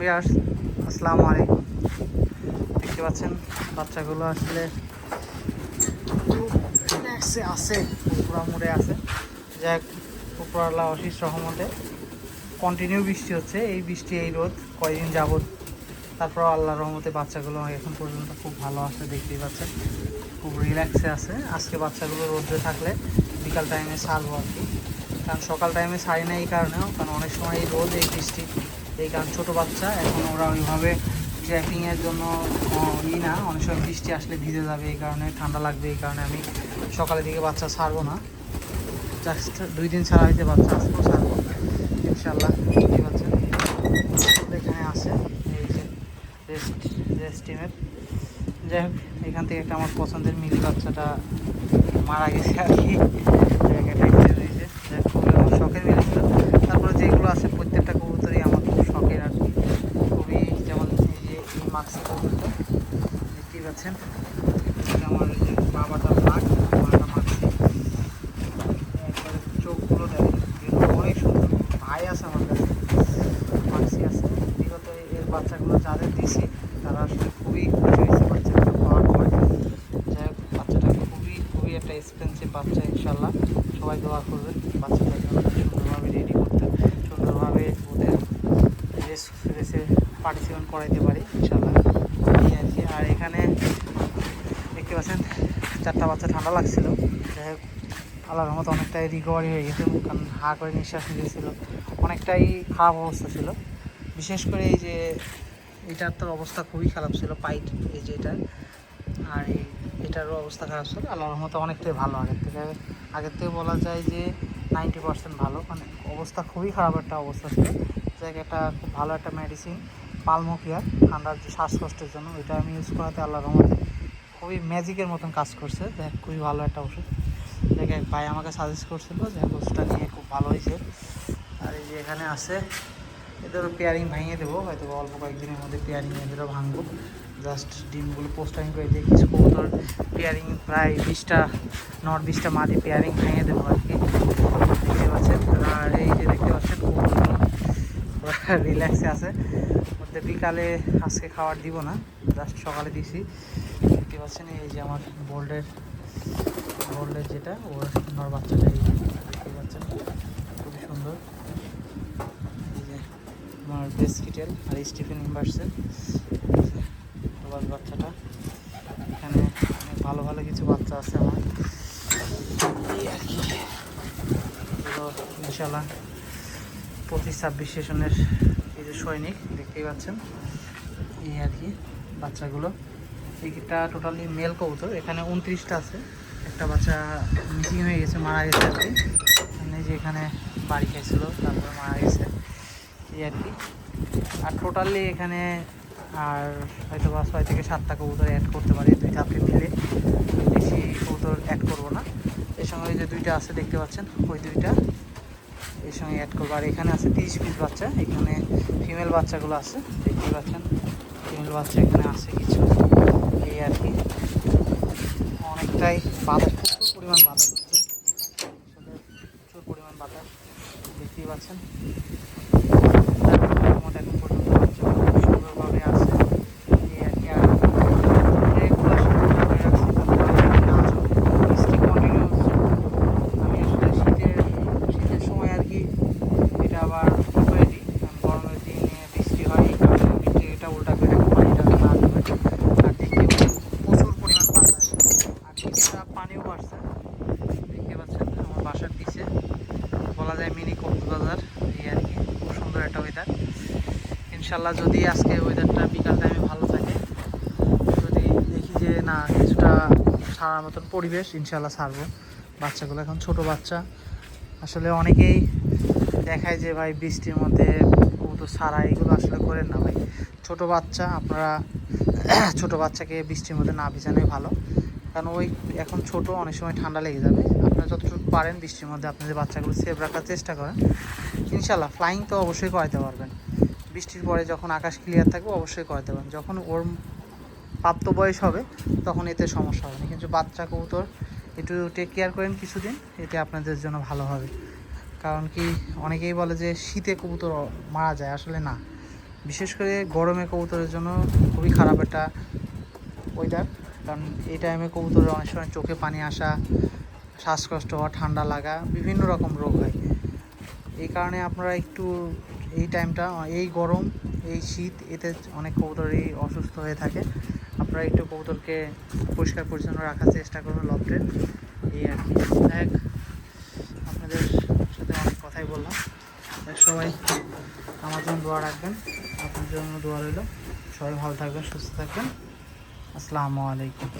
বিয়ার্স, আসসালামু আলাইকুম। দেখতে পাচ্ছেন, বাচ্চাগুলো আসলে আছে, পুরা মুড়ে আছে। যাক উপরাল্লাহ অশিস রহমতে। কন্টিনিউ বৃষ্টি হচ্ছে, এই বৃষ্টি, এই রোদ, কয়দিন যাবত তারপর আল্লাহ রহমতে বাচ্চাগুলো এখন পর্যন্ত খুব ভালো আছে, দেখতেই পাচ্ছেন। খুব রিল্যাক্সে আছে। আজকে বাচ্চাগুলো রোদে থাকলে বিকাল টাইমে ছাড়বো আর কি। কারণ সকাল টাইমে সারি না এই কারণেও, কারণ অনেক সময় এই রোদ, এই বৃষ্টি এই কারণ ছোটো বাচ্চা, এখন ওরা ওইভাবে ট্রেকিংয়ের জন্য ই না, অনেক সময় বৃষ্টি আসলে ভিজে যাবে এই কারণে, ঠান্ডা লাগবে এই কারণে আমি সকালের দিকে বাচ্চা ছাড়বো না। জাস্ট দুই দিন ছাড়া হইতে বাচ্চা আসব ছাড়বো। ইনশাল্লাহ দেখতে পাচ্ছেন এখানে আছে, এই যে রেস্ট রেস্ট যাই হোক, এখান থেকে একটা আমার পছন্দের মিলি বাচ্চাটা মারা গেছে আর কি যাই হোক এটা accident হয়েছে যাই হোক খুবই আমার শখের মিলি ছিল তারপরে যেগুলো আছে প্রত্যেকটা কবুতরই আমার খুব শখের আর কি খুবই যেমন এই যে এই মাক্সি কবুতরটা দেখতেই পাচ্ছেন আমার বাবাটা ব্লাক মাটা মাক্সি একবারে চোখগুলো এগুলো অনেক সুন্দর। ভাই আছে আমার কাছে মাক্সি আছে। বিগত এর বাচ্চাগুলো যাদের দিছি, তারা আসলে খুবই খুশি হয়েছে বাচ্চাগুলো পাওয়ার পর। যাই হোক, বাচ্চাটা খুবই খুবই একটা এক্সপেন্সিভ বাচ্চা ইনশাল্লাহ সবাই দোয়া করবে বাচ্চাটাকে সুন্দরভাবে রেডি করতে, সুন্দরভাবে ওদের রেস রেসে পার্টিসিপেন্ট করাইতে পারি ইনশাল্লাহ এই আর কি আর এখানে দেখতে পাচ্ছেন। চারটা বাচ্চা ঠান্ডা লাগছিল। যাই হোক, আল্লাহর রহমতে অনেকটাই রিকভারি হয়ে গেছে কারণ হা করে নিঃশ্বাস নিয়েছিল অনেকটাই খারাপ অবস্থা ছিল। বিশেষ করে এই যে, এটার তো অবস্থা খুবই খারাপ ছিল, পাইট এই যে এটার আর এই, এটারও অবস্থা খারাপ ছিল। আল্লাহর রহমতে অনেকটাই ভালো। আগের থেকে আগের থেকে বলা যায় যে নাইনটি পার্সেন্ট ভালো। মানে অবস্থা খুবই খারাপ একটা অবস্থা ছিল। যাকে একটা খুব ভালো একটা মেডিসিন পালমোকিয়ার ঠান্ডার যে শ্বাসকষ্টের জন্য, ওইটা আমি ইউজ করাতে আল্লাহর রহমতে খুবই ম্যাজিকের মতন কাজ করছে। দেখ, খুবই ভালো একটা ওষুধ। দেখে ভাই আমাকে সাজেস্ট করছিল যে ওষুধটা নিয়ে খুব ভালো হয়েছে। আর এই যে এখানে আছে এদেরও পেয়ারিং ভাঙিয়ে দেবো, হয়তো অল্প কয়েকদিনের মধ্যে পেয়ারিং এদেরও ভাঙবো। জাস্ট ডিমগুলো পোস্টারিং করে দিয়ে কিছু কবুতর পেয়ারিং প্রায় বিশটা, নট বিশটা মাদি পেয়ারিং ভেঙে দেবো আর কি। দেখতে পাচ্ছেন? আর এই যে দেখতে পাচ্ছেন রিল্যাক্সে আছে। মধ্যে বিকালে আজকে খাবার দিব না জাস্ট সকালে দিছি। দেখতে পাচ্ছেন, এই যে আমার বোল্ডের বোল্ডের যেটা, ওর নর বাচ্চাটা এই দেখতে পাচ্ছেন, খুবই সুন্দর। এই যে আমার বেসকিটেল আর স্টিফেন প্রবাস বাচ্চাটা, এখানে ভালো ভালো কিছু বাচ্চা আছে আমার। এই আর ইনশাল্লাহ পঁচিশ ছাব্বিশ সেশনের এই যে সৈনিক, দেখতেই পাচ্ছেন। এই আর কি বাচ্চাগুলো। এইটা টোটালি মেল কবুতর। এখানে উনত্রিশটা আছে। একটা বাচ্চা মিসিং হয়ে গেছে, মারা গেছে আর কি। মানে যে এখানে বাড়ি খাইছিল, তারপরে মারা গেছে। এই আর কি। আর টোটালি এখানে আর হয়তো বা ছয় থেকে সাতটা কবুতর অ্যাড করতে পারি দুইটা আপনি মিলে। বেশি কবুতর অ্যাড করব না। এর সঙ্গে ওই যে দুইটা আছে, দেখতে পাচ্ছেন? ওই দুইটা এর সঙ্গে অ্যাড করব। আর এখানে আছে তিরিশ পিস বাচ্চা। এখানে ফিমেল বাচ্চাগুলো আছে। দেখতেই পাচ্ছেন? ফিমেল বাচ্চা এখানে আছে কিছু। এই আর কি। অনেকটাই বাতাস প্রচুর পরিমাণ বাতাস হচ্ছে। প্রচুর পরিমাণ বাতাস দেখতেই পাচ্ছেন মোটামুটি এখন পর্যন্ত বাচ্চাগুলো খুব সুন্দরভাবে আছে এই আর কি আর regular সাথে করে রাখছি যাতে না চলে। বৃষ্টি continue হচ্ছে। আমি আসলে শীতের শীতের সময় আর কি এটা আবার ঠিক করে দিই কারণ গরমের দিনে বৃষ্টি হয় এই কারণে আমি যে এটা উল্টা করে রাখি পানিটা না দেবে আর দেখতে পাচ্ছেন প্রচুর পরিমাণ বাতাস আর কিছুটা পানিও বাড়ছে দেখতে পাচ্ছেন আমার বাসার পিছে বলা যায় মিনি কক্সবাজার এই আর কি খুব সুন্দর একটা ওয়েদার ইনশাল্লাহ যদি আজকে ওয়েদারটা বিকাল টাইমে ভালো থাকে, যদি দেখি যে না, কিছুটা সারার মতন পরিবেশ ইনশাল্লাহ ছাড়বো। বাচ্চাগুলো এখন ছোট বাচ্চা। আসলে অনেকেই দেখায় যে, ভাই, বৃষ্টির মধ্যে কবুতর সারা এগুলো আসলে করেন না ভাই। ছোট বাচ্চা, আপনারা ছোট বাচ্চাকে বৃষ্টির মধ্যে না ভিজানোই ভালো। কারণ ওই এখন ছোট, অনেক সময় ঠান্ডা লেগে যাবে। আপনারা যতটুকু পারেন বৃষ্টির মধ্যে আপনাদের বাচ্চাগুলো সেভ রাখার চেষ্টা করেন। ইনশাল্লাহ ফ্লাইং তো অবশ্যই করাতে পারবেন। বৃষ্টির পরে যখন আকাশ ক্লিয়ার থাকবে, অবশ্যই করাতে পারবেন। যখন ওর প্রাপ্ত বয়স হবে, তখন এতে সমস্যা হবে না। কিন্তু বাচ্চা কবুতর, একটু টেক কেয়ার করেন কিছুদিন, এতে আপনাদের জন্য ভালো হবে। কারণ কি, অনেকেই বলে যে শীতে কবুতর মারা যায়, আসলে না। বিশেষ করে গরমে কবুতরের জন্য খুবই খারাপ একটা ওয়েদার কারণ এই টাইমে কবুতরের অনেক সময় চোখে পানি আসা, শ্বাসকষ্ট হওয়া, ঠান্ডা লাগা, বিভিন্ন রকম রোগ হয়। এই কারণে আপনারা একটু এই টাইমটা এই গরম, এই শীত, এতে অনেক কবুতরই অসুস্থ হয়ে থাকে। আপনারা একটু কবুতরকে পরিষ্কার পরিচ্ছন্ন রাখার চেষ্টা করবেন লফটে। এই আর কি। দেখ, আপনাদের সাথে অনেক কথাই বললাম। সবাই আমার জন্য দোয়া রাখবেন। আপনার জন্য দোয়া রইল। সবাই ভালো থাকবেন, সুস্থ থাকবেন। আসসালামু আলাইকুম।